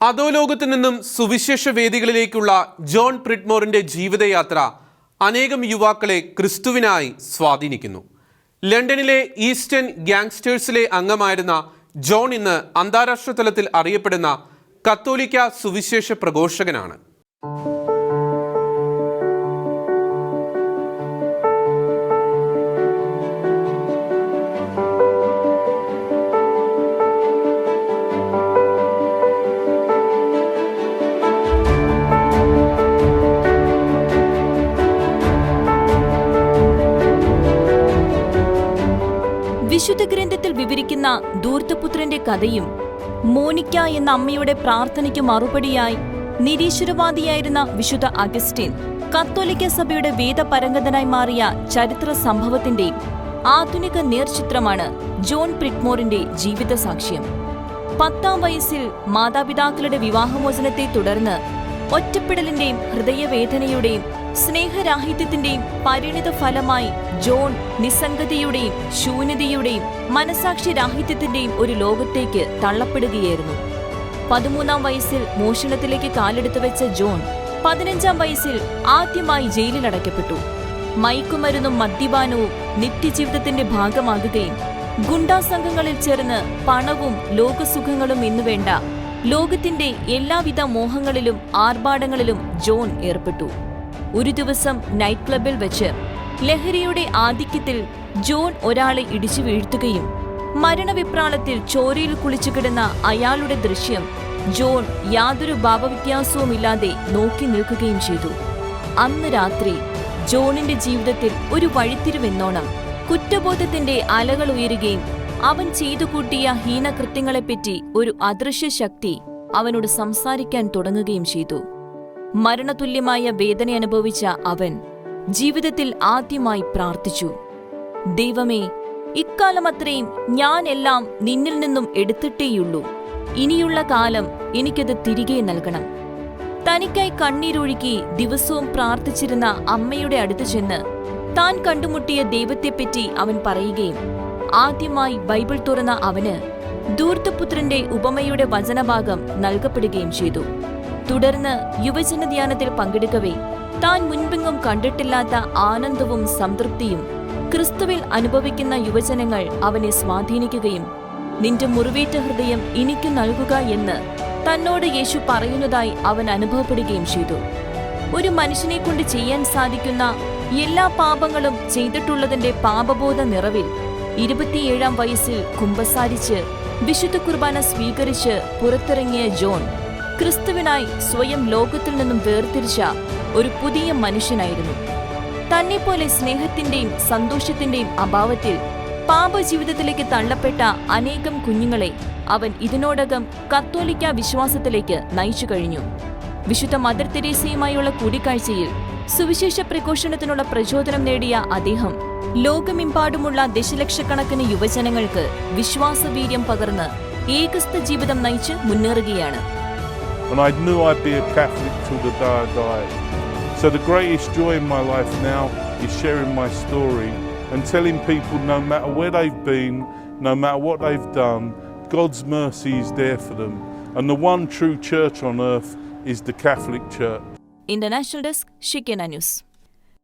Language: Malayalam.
അധോലോകത്തു നിന്നും സുവിശേഷ വേദികളിലേക്കുള്ള ജോൺ പ്രിഡ്മോറിന്റെ ജീവിതയാത്ര അനേകം യുവാക്കളെ ക്രിസ്തുവിനായി സ്വാധീനിക്കുന്നു. ലണ്ടനിലെ ഈസ്റ്റേൺ ഗ്യാങ്സ്റ്റേഴ്സിലെ അംഗമായിരുന്ന ജോൺ ഇന്ന് അന്താരാഷ്ട്ര തലത്തിൽ അറിയപ്പെടുന്ന കത്തോലിക്ക സുവിശേഷ പ്രഘോഷകനാണ്. വിശുദ്ധ ഗ്രന്ഥത്തിൽ വിവരിക്കുന്ന ദൂർത്തപുത്രന്റെ കഥയും മോനിക്ക എന്ന അമ്മയുടെ പ്രാർത്ഥനയ്ക്ക് മറുപടിയായി നിരീശ്വരവാദിയായിരുന്ന വിശുദ്ധ അഗസ്റ്റിൻ കത്തോലിക്ക സഭയുടെ വേദപരംഗതനായി മാറിയ ചരിത്ര സംഭവത്തിന്റെയും ആധുനിക നേർചിത്രമാണ് ജോൺ പ്രിറ്റ്മോറിന്റെ ജീവിത സാക്ഷ്യം പത്താം വയസ്സിൽ മാതാപിതാക്കളുടെ വിവാഹമോചനത്തെ തുടർന്ന് ഒറ്റപ്പെടലിന്റെയും ഹൃദയവേദനയുടെയും സ്നേഹരാഹിത്യത്തിന്റെയും പരിണിത ഫലമായി ജോൺ നിസ്സംഗതയുടെയും ശൂന്യതയുടെയും മനസാക്ഷി രാഹിത്യത്തിന്റെയും ഒരു ലോകത്തേക്ക് തള്ളപ്പെടുകയായിരുന്നു. പതിമൂന്നാം വയസ്സിൽ മോഷണത്തിലേക്ക് കാലെടുത്തു വെച്ച ജോൺ പതിനഞ്ചാം വയസ്സിൽ ആദ്യമായി ജയിലിലടയ്ക്കപ്പെട്ടു മയക്കുമരുന്നും മദ്യപാനവും നിത്യജീവിതത്തിന്റെ ഭാഗമാകുകയും ഗുണ്ടാ സംഘങ്ങളിൽ ചേർന്ന് പണവും ലോകസുഖങ്ങളും എന്നുവേണ്ട ലോകത്തിന്റെ എല്ലാവിധ മോഹങ്ങളിലും ആർഭാടങ്ങളിലും ജോൺ ഏർപ്പെട്ടു. ഒരു ദിവസം നൈറ്റ് ക്ലബിൽ വെച്ച് ലഹരിയുടെ ആധിക്യത്തിൽ ജോൺ ഒരാളെ ഇടിച്ചു വീഴ്ത്തുകയും മരണവിപ്രാളത്തിൽ ചോരയിൽ കുളിച്ചു കിടന്ന അയാളുടെ ദൃശ്യം ജോൺ യാതൊരു ഭാവവ്യത്യാസവുമില്ലാതെ നോക്കി നിൽക്കുകയും ചെയ്തു. അന്ന് രാത്രി ജോണിന്റെ ജീവിതത്തിൽ ഒരു വഴിത്തിരിവെന്നോണം. കുറ്റബോധത്തിന്റെ അലകൾ ഉയരുകയും അവൻ ചെയ്തു കൂട്ടിയ ഹീനകൃത്യങ്ങളെപ്പറ്റി ഒരു അദൃശ്യ ശക്തി അവനോട് സംസാരിക്കാൻ തുടങ്ങുകയും ചെയ്തു. മരണതുല്യമായ വേദന അനുഭവിച്ച അവൻ ജീവിതത്തിൽ ആദ്യമായി പ്രാർത്ഥിച്ചു. ദൈവമേ ഇക്കാലമത്രയും ഞാൻ എല്ലാം നിന്നിൽ നിന്നും എടുത്തിട്ടേയുള്ളൂ. ഇനിയുള്ള കാലം എനിക്കത് തിരികെ നൽകണം. തനിക്കായി കണ്ണീരൊഴുക്കി ദിവസവും പ്രാർത്ഥിച്ചിരുന്ന അമ്മയുടെ അടുത്ത് ചെന്ന് താൻ കണ്ടുമുട്ടിയ ദൈവത്തെപ്പറ്റി അവൻ പറയുകയും ആദ്യമായി ബൈബിൾ തുറന്ന അവന് ദൂർത്തപുത്രന്റെ ഉപമയുടെ വചനഭാഗം നൽകപ്പെടുകയും ചെയ്തു. തുടർന്ന് യുവജന ധ്യാനത്തിൽ പങ്കെടുക്കവേ. താൻ മുൻപെങ്ങും കണ്ടിട്ടില്ലാത്ത ആനന്ദവും സംതൃപ്തിയും ക്രിസ്തുവിൽ അനുഭവിക്കുന്ന യുവജനങ്ങൾ അവനെ സ്വാധീനിക്കുകയും നിന്റെ മുറിവേറ്റ ഹൃദയം എനിക്ക് നൽകുക എന്ന് തന്നോട് യേശു പറയുന്നതായി അവൻ അനുഭവപ്പെടുകയും ചെയ്തു. ഒരു മനുഷ്യനെ കൊണ്ട് ചെയ്യാൻ സാധിക്കുന്ന എല്ലാ പാപങ്ങളും ചെയ്തിട്ടുള്ളതിന്റെ പാപബോധ നിറവിൽ ഇരുപത്തിയേഴാം വയസ്സിൽ കുമ്പസാരിച്ച് വിശുദ്ധ കുർബാന സ്വീകരിച്ച് പുറത്തിറങ്ങിയ ജോൺ ക്രിസ്തുവിനായി സ്വയം ലോകത്തിൽ നിന്നും വേർതിരിച്ച ഒരു പുതിയ മനുഷ്യനായിരുന്നു. തന്നെപ്പോലെ സ്നേഹത്തിന്റെയും സന്തോഷത്തിന്റെയും അഭാവത്തിൽ പാപജീവിതത്തിലേക്ക് തള്ളപ്പെട്ട അനേകം കുഞ്ഞുങ്ങളെ അവൻ ഇതിനോടകം കത്തോലിക്ക വിശ്വാസത്തിലേക്ക് നയിച്ചു കഴിഞ്ഞു. വിശുദ്ധ മദർ തെരേസയുമായുള്ള കൂടിക്കാഴ്ചയിൽ സുവിശേഷ പ്രഘോഷണത്തിനുള്ള പ്രചോദനം നേടിയ അദ്ദേഹം ലോകമെമ്പാടുമുള്ള ദശലക്ഷക്കണക്കിന് യുവജനങ്ങൾക്ക് വിശ്വാസവീര്യം പകർന്ന് ഏകസ്ഥ ജീവിതം നയിച്ച് മുന്നേറുകയാണ്. and I knew I'd be a Catholic till the day I died. So the greatest joy in my life now is sharing my story and telling people no matter where they've been, no matter what they've done, God's mercy is there for them. And the one true church on earth is the Catholic Church. International Desk, Shikena News.